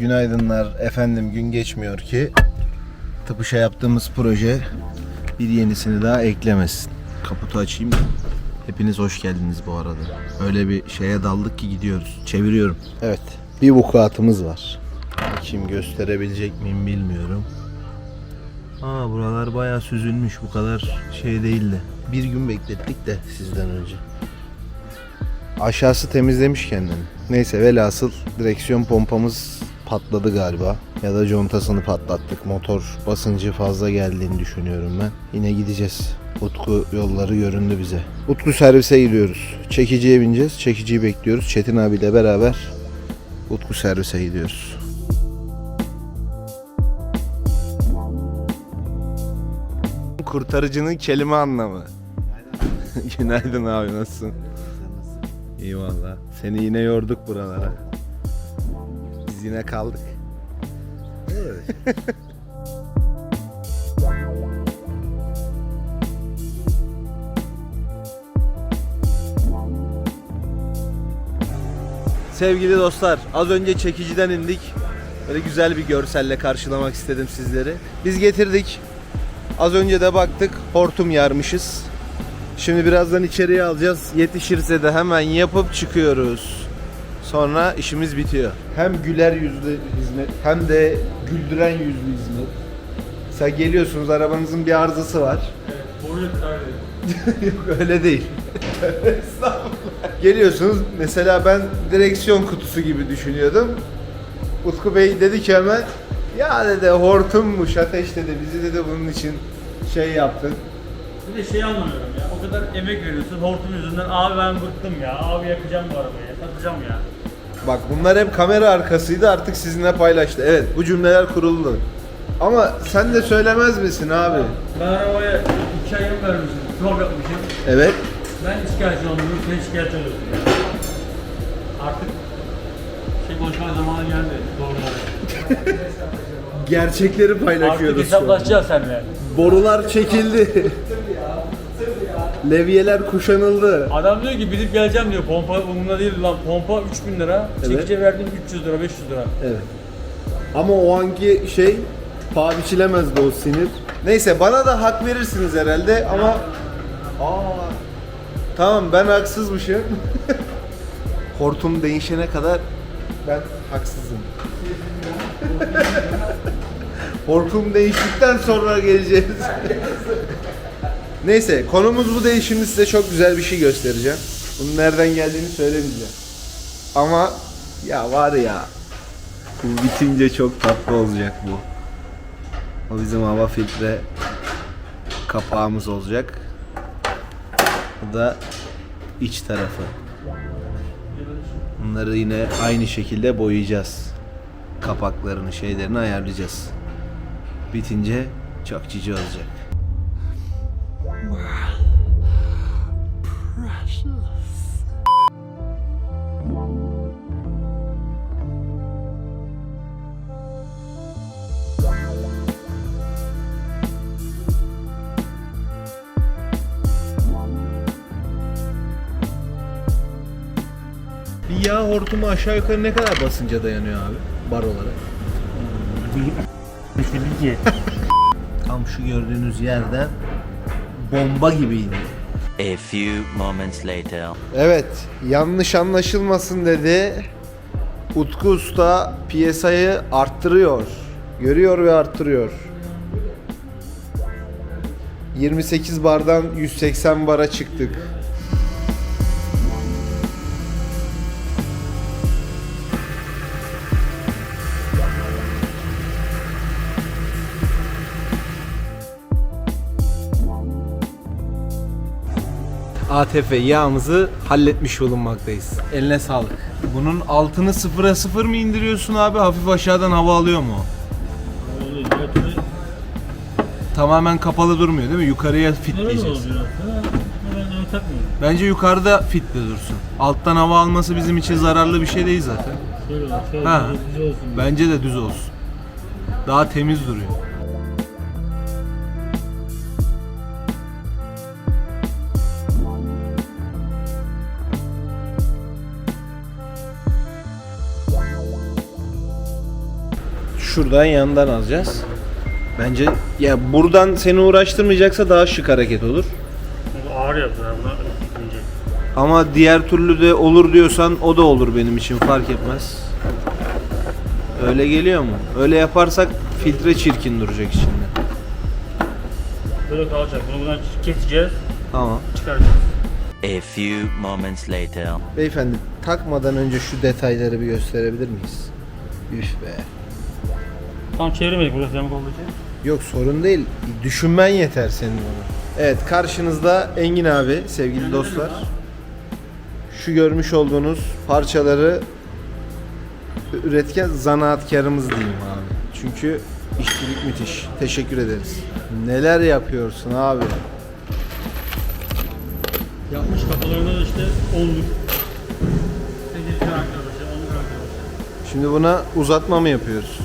Günaydınlar efendim gün geçmiyor ki tıpışa yaptığımız proje bir yenisini daha eklemesin. Kaputu açayım. Hepiniz hoş geldiniz bu arada. Öyle bir şeye daldık ki gidiyoruz. Çeviriyorum. Evet. Bir vukuatımız var. Kim gösterebilecek miyim bilmiyorum. Aa buralar bayağı süzülmüş. Bu kadar şey değildi. Bir gün beklettik de sizden önce. Aşağısı temizlemiş kendini. Neyse velhasıl direksiyon pompamız patladı galiba. Ya da contasını patlattık. Motor basıncı fazla geldiğini düşünüyorum ben. Yine gideceğiz. Utku yolları göründü bize. Utku servise gidiyoruz. Çekiciye bineceğiz. Çekiciyi bekliyoruz. Çetin abiyle beraber Utku servise gidiyoruz. Kurtarıcının kelime anlamı. Günaydın abi nasılsın? İyi valla. Seni yine yorduk buralara. Yine kaldık. Sevgili dostlar, az önce çekiciden indik. Böyle güzel bir görselle karşılamak istedim sizleri. Biz getirdik. Az önce de baktık, hortum yarmışız. Şimdi birazdan içeriye alacağız. Yetişirse de hemen yapıp çıkıyoruz. Sonra işimiz bitiyor. Hem güler yüzlü hizmet hem de güldüren yüzlü hizmet. Sen geliyorsunuz arabanızın bir arızası var. Boru kaybediyor. Yok öyle değil. Estağfurullah. Geliyorsunuz mesela ben direksiyon kutusu gibi düşünüyordum. Utku Bey dedi ki hemen ya dedi hortummuş ateş dedi bizi dedi bunun için şey yaptın. Bir de şey anlamıyorum ya. O kadar emek veriyorsun hortum yüzünden. Abi ben bıktım ya. Abi yakacağım bu arabayı. Satacağım ya. Bak bunlar hep kamera arkasıydı artık sizinle paylaştı. Evet bu cümleler kuruldu. Ama sen de söylemez misin abi? Ben arabaya iki ayım vermişim. Çok yapmışım. Evet. Ben şikayetçi olmuyorum. Sen şikayet oluyorsun ya. Artık şey konuşma zamanı geldi. Doğruları. Gerçekleri Artık paylaşıyoruz. şu an. hesaplaşacağız seninle. Borular çekildi. Levyeler kuşanıldı. Adam diyor ki gidip geleceğim diyor. Pompa umurumda değil lan. Pompa 3000 lira. Evet. Çekice verdim 300 lira 500 lira. Evet. Ama o anki şey paha biçilemezdi o sinir. Neyse bana da hak verirsiniz herhalde ama Aa, tamam ben haksızmışım. Hortum değişene kadar ben haksızım. Hortum değiştikten sonra geleceğiz. Neyse konumuz bu değil. Şimdi size çok güzel bir şey göstereceğim. Bunun nereden geldiğini söylemeyeceğim. Ama ya var ya bu bitince çok tatlı olacak bu. O bizim hava filtre kapağımız olacak. Bu da iç tarafı. Bunları yine aynı şekilde boyayacağız. Kapaklarını, şeylerini ayarlayacağız. Bitince çok cici olacak. Bir yağ hortumu aşağı yukarı ne kadar basınca dayanıyor abi? Bar olarak. Düşündü Tam şu gördüğünüz yerden bomba gibiydi. A few moments later. Evet, yanlış anlaşılmasın dedi. Utku Usta piyasayı arttırıyor. Görüyor ve arttırıyor. 28 bardan 180 bara çıktık. ATF yağımızı halletmiş bulunmaktayız. Eline sağlık. Bunun altını sıfıra sıfır mı indiriyorsun abi? Hafif aşağıdan hava alıyor mu? Tamamen kapalı durmuyor değil mi? Yukarıya fitleyeceğiz. Bence yukarıda fitle dursun. Alttan hava alması bizim için zararlı bir şey değil zaten. Ha. Bence de düz olsun. Daha temiz duruyor. Şuradan yandan alacağız. Bence ya buradan seni uğraştırmayacaksa daha şık hareket olur. Bu ağır yapıyor buna ince. Ama diğer türlü de olur diyorsan o da olur benim için fark etmez. Öyle geliyor mu? Öyle yaparsak filtre çirkin duracak içinde. Böyle kalacak. Bunu buradan keseceğiz, Tamam. çıkaracağız. A few moments later. Beyefendi takmadan önce şu detayları bir gösterebilir miyiz? Üf be. Tam çevirmedik burası yamuk olduğu için. Yok sorun değil. Düşünmen yeter senin onu. Evet karşınızda Engin abi sevgili dostlar. Şu görmüş olduğunuz parçaları üretken zanaatkarımız diyeyim abi. Çünkü işçilik müthiş. Teşekkür ederiz. Neler yapıyorsun abi? Yapmış kafalarında da işte onluk. Sekiz arkadaşı, onluk arkadaşı. Şimdi buna uzatma mı yapıyoruz?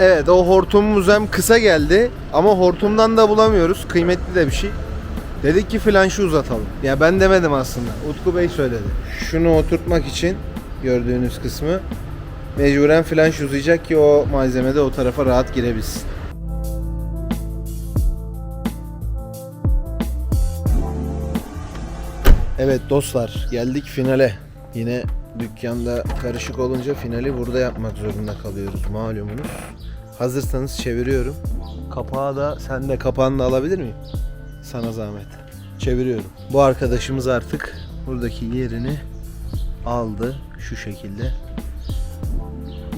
Evet o hortumumuz hem kısa geldi ama hortumdan da bulamıyoruz. Kıymetli de bir şey. Dedik ki flanşı uzatalım. Ya ben demedim aslında. Utku Bey söyledi. Şunu oturtmak için gördüğünüz kısmı mecburen flanş uzayacak ki o malzeme de o tarafa rahat girebilsin. Evet dostlar geldik finale. Yine dükkanda karışık olunca finali burada yapmak zorunda kalıyoruz malumunuz. Hazırsanız çeviriyorum. Kapağı da sen de kapağını da alabilir miyim? Sana zahmet. Çeviriyorum. Bu arkadaşımız artık buradaki yerini aldı şu şekilde.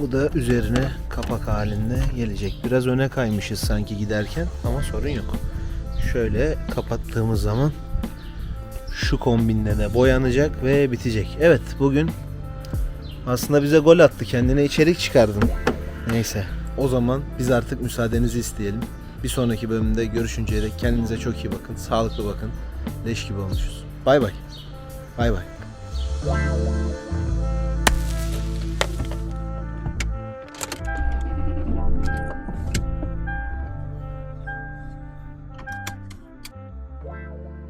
Bu da üzerine kapak halinde gelecek. Biraz öne kaymışız sanki giderken ama sorun yok. Şöyle kapattığımız zaman şu kombinle de boyanacak ve bitecek. Evet bugün aslında bize gol attı. Kendine içerik çıkardın. Neyse. O zaman biz artık müsaadenizi isteyelim. Bir sonraki bölümde görüşünceye dek kendinize çok iyi bakın. Sağlıklı bakın. Leş gibi olmuşuz. Bay bay. Bay bay.